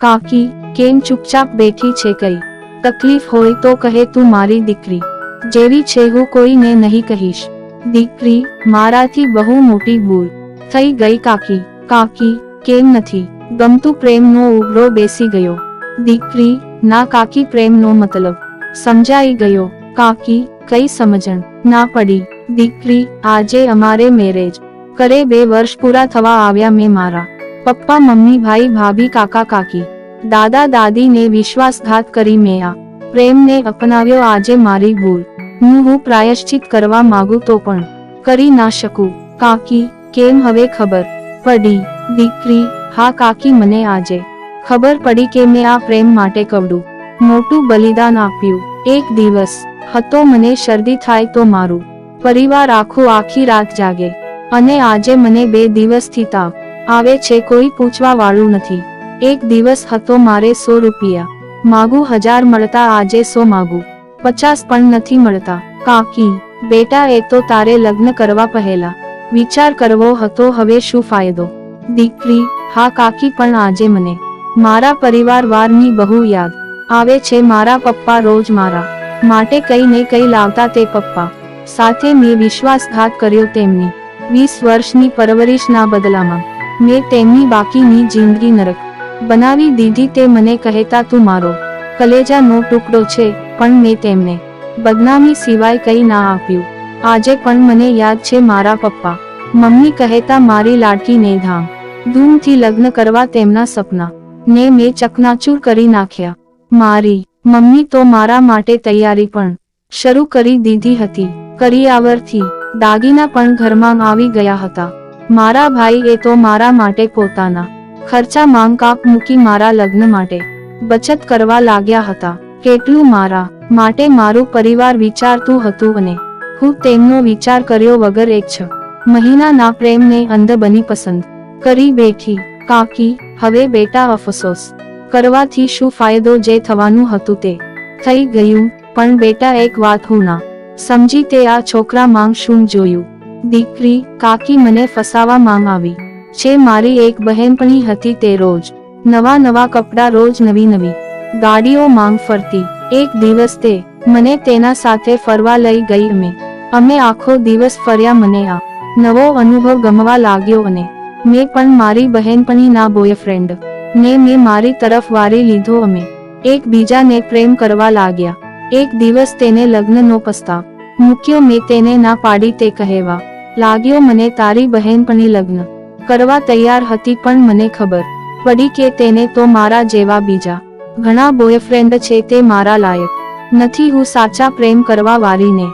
કાકી, કેમ ચૂપચાપ બેઠી છે કઈ તકલીફ હોય તો કહે તું મારી દીકરી. જેવી છે હું કોઈને નહીં કહીશ. દીકરી, મારાથી બહુ મોટી ભૂલ થઈ ગઈ કાકી. કાકી, કેમ નથી? ગમતું પ્રેમનો ઉભરો બેસી ગયો. દીકરી, ના કાકી પ્રેમનો મતલબ. સમજાઈ ગયો. કાકી, કઈ સમજણ? ના પડી. દીકરી, આજે અમારે મેરેજ કરે બે વર્ષ પૂરા થવા આવ્યા મેં મારા. પપ્પા, મમ્મી, ભાઈ, ભાભી, કાકા, કાકી. દાદા, દાદીને વિશ્વાસઘાત કરી મેં આ પ્રેમને અપનાવ્યો. આજે મારી ભૂલ. હું હું પ્રાયશ્ચિત કરવા માંગુ તો પણ કરી ના શકું. કાકી, કેમ હવે ખબર પડી? દીકરી, હા, કાકી, મને આજે ખબર પડી કે મેં આ પ્રેમ માટે કવડું મોટું બલિદાન આપ્યું. એક દિવસ હતો મને શરદી થાય તો મારું પરિવાર આખું આખી રાત જાગે. અને આજે મને બે દિવસથી તાવ આવે છે કોઈ પૂછવા વાળું નથી. એક દિવસ હતો મારે સો રૂપિયા. માગું હજાર મળતા આજે સો માગું. પચાસ પણ નથી મળતા. કાકી, બેટા, એ તો તારે લગ્ન કરવા પહેલા. વિચાર કરવો હતો હવે શું ફાયદો? દીકરી, હા કાકી પણ આજે મને. મારા પરિવાર વારની બહુ યાદ. આવે છે મારા પપ્પા રોજ મારા. માટે કઈ ને કઈ લાવતા તે પપ્પા. સાથે મેં વિશ્વાસઘાત કર્યો તેમની. વીસ વર્ષની પરવરિશના બદલામાં. મેં તેમની બાકીની જિંદગી નરક બનાવી દીધી તે મને કહેતા તું મારો કલેજાનો ટુકડો છે, પણ મેં તેમને બદનામી સિવાય કંઈ ના આપ્યું. આજે પણ મને યાદ છે મારા પપ્પા. મમ્મી કહેતા મારી લાડકીને ધામ. ધૂમથી લગ્ન કરવા તેમના સપના ને મેં ચકનાચૂર કરી નાખ્યા. મારી મમ્મી તો મારા માટે તૈયારી પણ શરૂ કરી દીધી હતી. કરિયાવરથી દાગીના પણ ઘરમાં આવી ગયા હતા. મારા ભાઈ એ તો મારા માટે પોતાના ખર્ચા માંગ કાપ મૂકી મારા લગ્ન માટે બચત કરવા લાગ્યા હતા. કેટલું મારા માટે મારું પરિવાર વિચારતું હતું અને હું તેમનો વિચાર કર્યો વગર એક છ મહિનાના પ્રેમને અંધ બની પસંદ કરી બેઠી. કાકી, હવે બેટા અફસોસ કરવાથી શું ફાયદો જે થવાનું હતું તે થઈ ગયું, પણ બેટા એક વાત હું ના સમજી તે આ છોકરા માંગ શું જોયું? દીકરી, કાકી મને ફસાવા માંગ આવી. છે મારી એક બહેનપણી હતી તે રોજ. નવા નવા કપડાં રોજ નવી નવી. ગાડીઓ માંગ ફરતી. એક દિવસ તે મને તેના સાથે ફરવા લઈ ગઈ અમે. અમે આખો દિવસ ફર્યા મને આ. નવો અનુભવ ગમવા લાગ્યો અને મેં પણ મારી બહેનપણીના બોયફ્રેન્ડ ને મેં મારી તરફ વારી લીધો અમે. એકબીજાને પ્રેમ કરવા લાગ્યા. એક દિવસ તેને લગ્નનો પ્રસ્તાવ મૂક્યો મેં તેને ના પાડી તે કહેવા. લાગ્યો મને તારી બહેનપણી લગ્ન કરવા તૈયાર હતી પણ મને ખબર પડી કે તેને તો મારા જેવા બીજા ઘણા બોયફ્રેન્ડ છે તે મારા લાયક નથી. હું સાચા પ્રેમ કરવા વારીને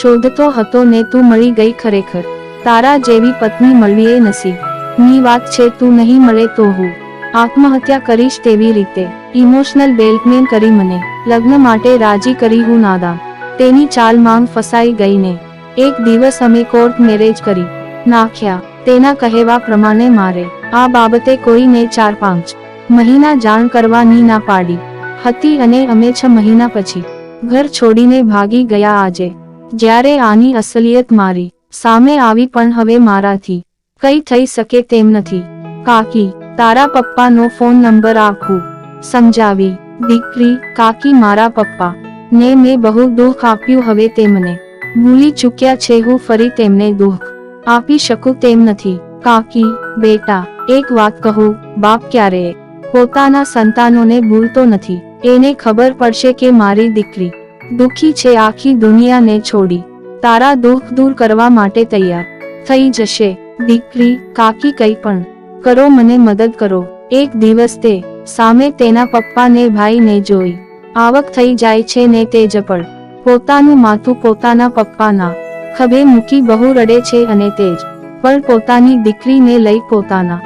શોધતો હતો ને તું મળી ગઈ ખરેખર. તારા જેવી પત્ની મળવી એ નસીબની વાત છે. તું નહીં મળે તો હું આત્મહત્યા કરીશ તેવી રીતે. ઇમોશનલ બેલ્ટમેન કરી મને. લગ્ન માટે રાજી કરી હું નાદા તેની ચાલ માંગ ફસાઈ ગઈને એક દિવસ અમે કોર્ટ મેરેજ કરી. નાખ્યા. તેના કહેવા પ્રમાણે મારે. આ બાબતે કોઈને ચાર પાંચ મહિના જાણ કરવાની ના પાડી. હતી અને અમે છ મહિના પછી ઘર છોડીને ભાગી ગયા આજે. જ્યારે આની અસલિયત મારી સામે આવી પણ હવે મારાથી કઈ થઈ શકે તેમ નથી. કાકી, તારા પપ્પાનો ફોન નંબર આખું સમજાવી. દીકરી, કાકી મારા પપ્પા. ને મેં બહુ દુઃખ આપ્યું હવે તે મને ભૂલી ચૂક્યા છે હું ફરી તેમને દુઃખ આપી શકું તેમ નથી. કાકી, બેટા, એક વાત કહું, બાપ ક્યારેય પોતાના સંતાનોને ભૂલતો નથી. એને ખબર પડશે કે મારી દીકરી દુખી છે, આખી દુનિયાને છોડી. તારા દુઃખ દૂર કરવા માટે તૈયાર થઈ જશે. દીકરી, કાકી કંઈ પણ કરો, મને મદદ કરો. એક દિવસ તે સામે તેના પપ્પાને, ભાઈને જોઈ. આવક થઈ જાય છે ને તે જપડ પોતાનું માથું પોતાના પપ્પાના ખભે મૂકી બહુ રડે છે અને તે જ પણ પોતાની દીકરીને લઈ પોતાના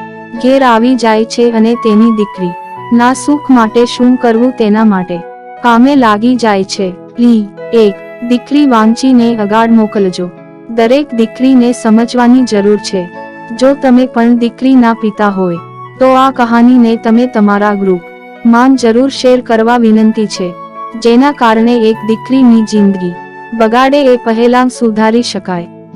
ઘેર આવી જાય છે અને તેની દીકરી ના સુખ માટે શું કરવું તેના માટે કામે લાગી જાય છે. લી, એક, દીકરી વાંચીને અગાડ મોકલજો. દરેક દીકરીને સમજવાની જરૂર છે. જો તમે પણ દીકરીના પિતા હોય, તો આ કહાનીને તમે તમારા ગ્રુપમાં જરૂર શેર કરવા વિનંતી છે. જેના કારણે એક દીકરીની જિંદગી બગાડે એ પહેલા સુધારી શકાય.